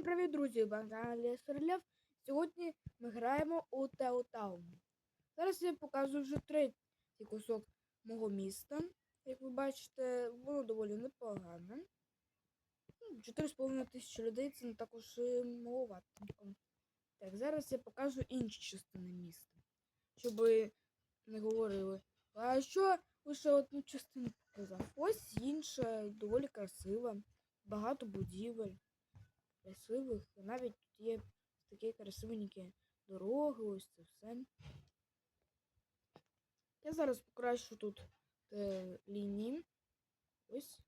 Всім привіт, друзі! Богдан Стріляв. Сьогодні ми граємо у Теотаун. Зараз я показую вже третій кусок мого міста. Як ви бачите, воно доволі непогане. Ну, 4,5 тисячі людей це не також маловато. Так, зараз я покажу інші частини міста. Щоб не говорили. А що лише одну частину показав? Ось інша, доволі красива, багато будівель красивих. І Навіть тут є такі красивенькі дороги, ось це все. Я зараз покращу тут е, лінії. Ось.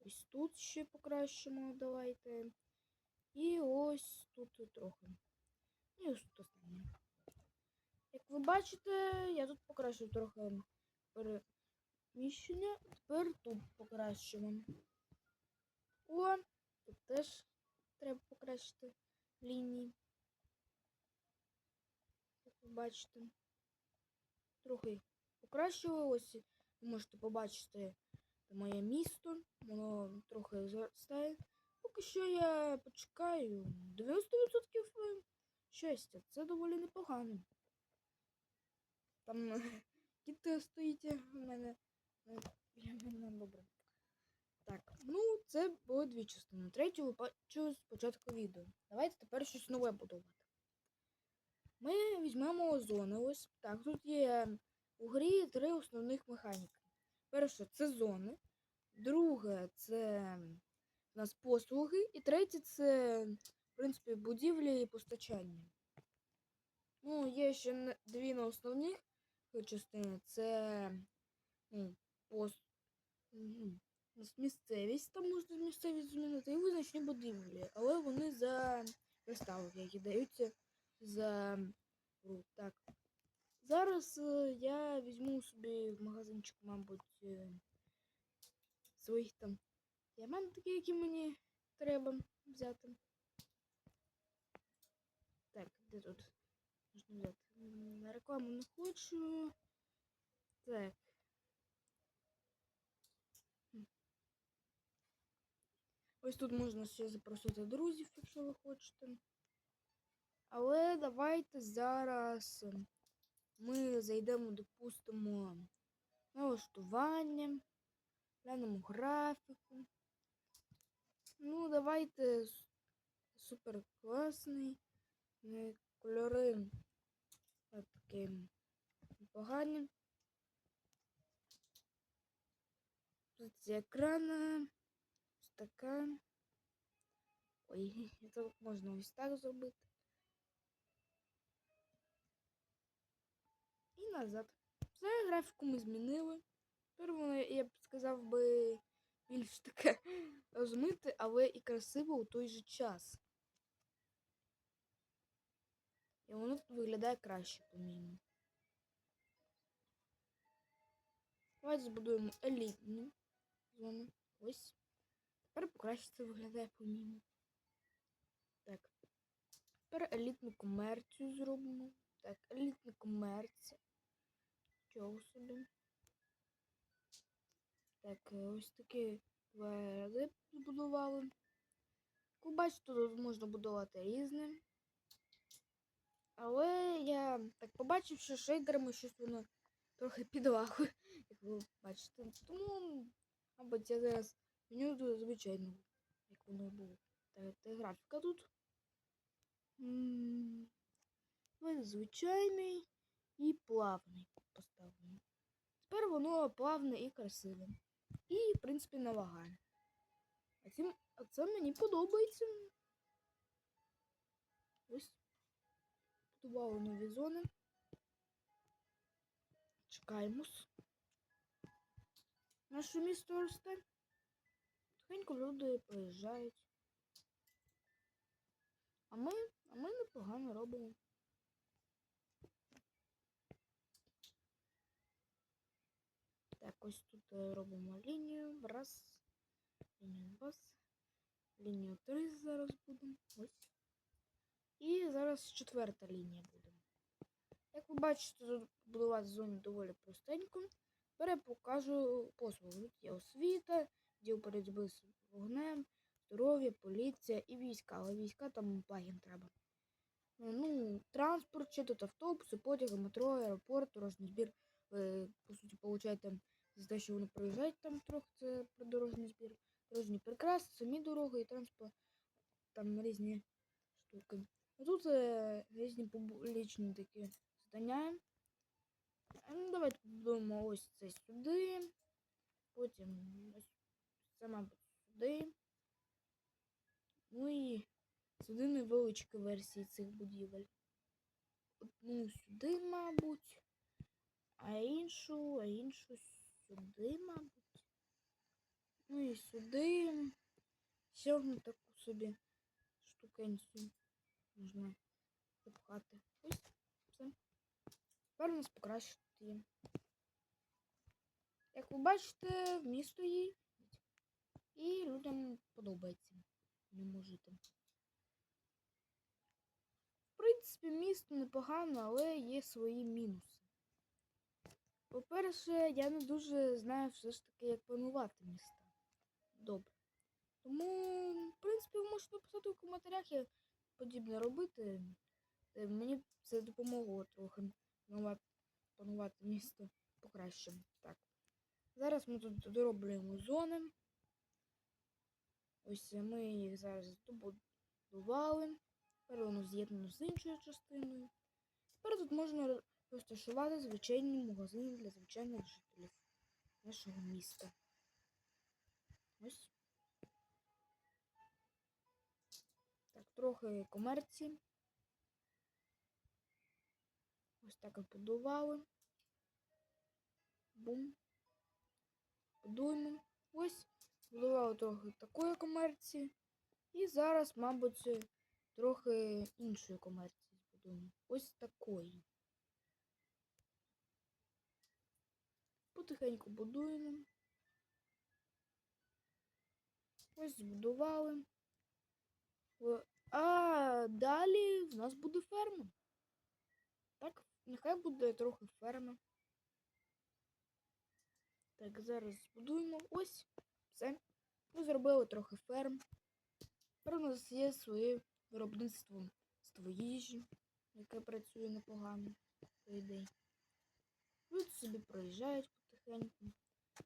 Ось тут ще покращимо, давайте. І ось тут трохи. І ось тут останнє. Як ви бачите, я тут покращу трохи переміщення. Тепер тут покращимо. О, тут теж треба покращити лінії. Як ви бачите. Трохи покращили. Ось ви можете побачити моє місто. Воно трохи зростає. Поки що я почекаю 90% щастя. Це доволі непогано. Там кіт стоїть у мене. Біля мене добре. Так, ну це було дві частини. Третю ви бачили спочатку відео. Давайте тепер щось нове будувати. Ми візьмемо зони ось. Так, тут є у грі три основних механіки. Перше це зони. Друге це у нас послуги. І третє це, в принципі, будівлі і постачання. Ну, є ще дві на основних частини. Це ну, пост. Місцевість, там можна місцевість змінити і визначні будівлі, але вони за приставки, які даються за гру. Так. Зараз е, я візьму собі в магазинчик, мабуть, е, своїх там діамантики, які мені треба взяти. Так, де тут можна взяти? На рекламу не хочу. Так. Ось тут можна ще запросити друзів, якщо ви хочете. Але давайте зараз ми зайдемо, допустимо, налаштування, глянемо графіку. Ну, давайте супер класний. Кольори такі погані. Тут екрана така. Ой, це можна ось так зробити. І назад. Все, графіку ми змінили. Тепер воно, я б сказав би, більш таке розмите, але і красиво у той же час. І воно виглядає краще, по-моєму. Давайте збудуємо елітну зону. Ось. Тепер краще це виглядає по-моєму. Так. Тепер елітну комерцію зробимо. Так, елітна комерція. Чого собі? Так, ось такі ради збудували. Як ви бачите, тут можна будувати різне. Але я так побачив, що шейдерами щось воно трохи підлагує, як ви бачите. Тому, мабуть, я зараз Мені тут звичайно, як воно було. Так, це графіка тут. М звичайний і плавний поставлений. Тепер воно плавне і красиве. І, в принципі, не лагає. А це, а це мені подобається. Ось. Будували нові зони. Чекаємось. Наше місто росте. Тихенько люди приїжджають. А ми, а ми непогано робимо. Так, ось тут е, робимо лінію. Раз. Лінію два. Лінію три зараз будемо. Ось. І зараз четверта лінія буде. Як ви бачите, тут будувати зону доволі простенько. Тепер я покажу послугу. Тут є освіта, діл боротьби з вогнем, здоров'я, поліція і війська. Але війська там плагін треба. Е, Ну, транспорт, чи тут автобуси, потяги, метро, аеропорт, дорожній збір. Ви, по суті, получаєте за те, що вони проїжджають там трохи, це про дорожній збір. Дорожні прикраси, самі дороги і транспорт, там різні штуки. А тут е, різні публічні такі здання. Ну, давайте побудуємо ось це сюди. Потім ось це, мабуть, сюди. Ну і сюди невеличкі версії цих будівель. Одну сюди, мабуть, а іншу, а іншу сюди, мабуть. Ну і сюди. Ще одну таку собі штукенцію можна запхати. Ось все. Тепер у нас покращити. Як ви бачите, в місто І подобається ньому жити. В принципі, місто непогано, але є свої мінуси. По-перше, я не дуже знаю все ж таки, як планувати міста. Добре. Тому, в принципі, ви можете написати в коментарях, як подібне робити. Мені це допомогло трохи планувати місто покраще. Так. Зараз ми тут дороблюємо зони. Ось ми їх зараз добудували. Тепер воно з'єднано з іншою частиною. Тепер тут можна розташувати звичайні магазини для звичайних жителів нашого міста. Ось. Так, трохи комерції. Ось так і будували. Бум. Будуємо. Ось. Будували трохи такої комерції. І зараз, мабуть, трохи іншої комерції збудуємо. Ось такої. Потихеньку будуємо. Ось збудували. А далі в нас буде ферма. Так, нехай буде трохи ферма. Так, зараз збудуємо. Ось. Все. Ми зробили трохи ферм. У нас є своє виробництво їжі, яке працює непогано, по ідеї. Люди собі проїжджають потихеньку.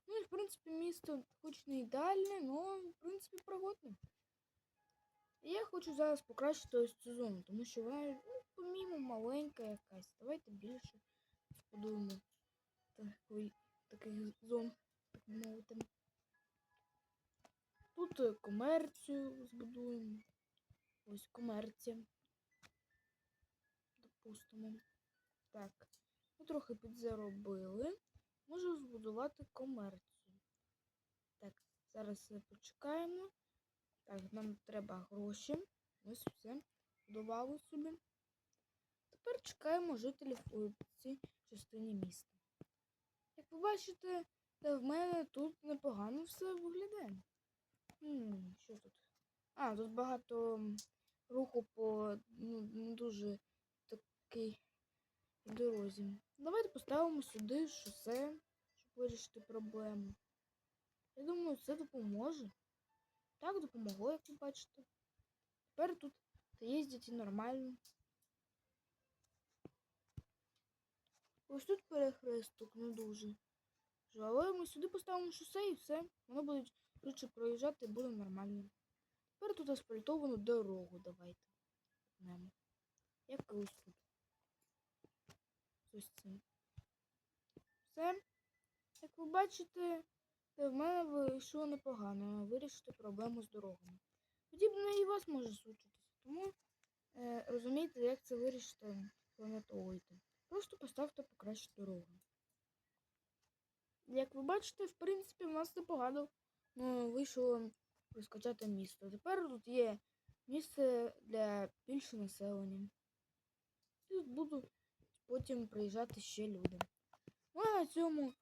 Ну і в принципі місто хоч не ідеальне, але в принципі пригодне. І я хочу зараз покращити ось цю зону, тому що вона, ну, помімо маленька якась. Давайте більше такої, таких зон, так мовити. Тут е, комерцію збудуємо. Ось комерція. Допустимо. Так. Ми трохи підзаробили. Можу збудувати комерцію. Так, зараз почекаємо. Так, нам треба гроші. Ось все. Будували собі. Тепер чекаємо жителів у цій частині міста. Як ви бачите, в мене тут непогано все виглядає. А, тут багато руху по ну, не дуже такій дорозі. Давайте поставимо сюди шосе, щоб вирішити проблему. Я думаю, це допоможе. Так, допомогло, як ви бачите. Тепер тут їздять і нормально. Ось тут перехресток не дуже. Але ми сюди поставимо шосе і все. Воно буде швидше проїжджати і буде нормально. Тепер тут асфальтовану дорогу давайте. Немо. Як ось тут. Ось цим. Все. Як ви бачите, в мене вийшло непогано вирішити проблему з дорогами. Подібне і вас може случитися. Тому е, розумійте, як це вирішити, пам'ятовуйте. Просто поставте покраще дорогу. Як ви бачите, в принципі, в нас непогано ну, вийшло розкачати місто. Тепер тут є місце для більше населення. І тут будуть потім приїжджати ще люди. Ну а на цьому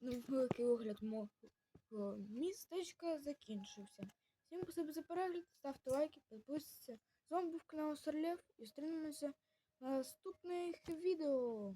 невеликий огляд мого містечка закінчився. Всім спасибо за перегляд, ставте лайки, підписуйтесь. З вами був канал Сарлев і зустрінемося на наступних відео.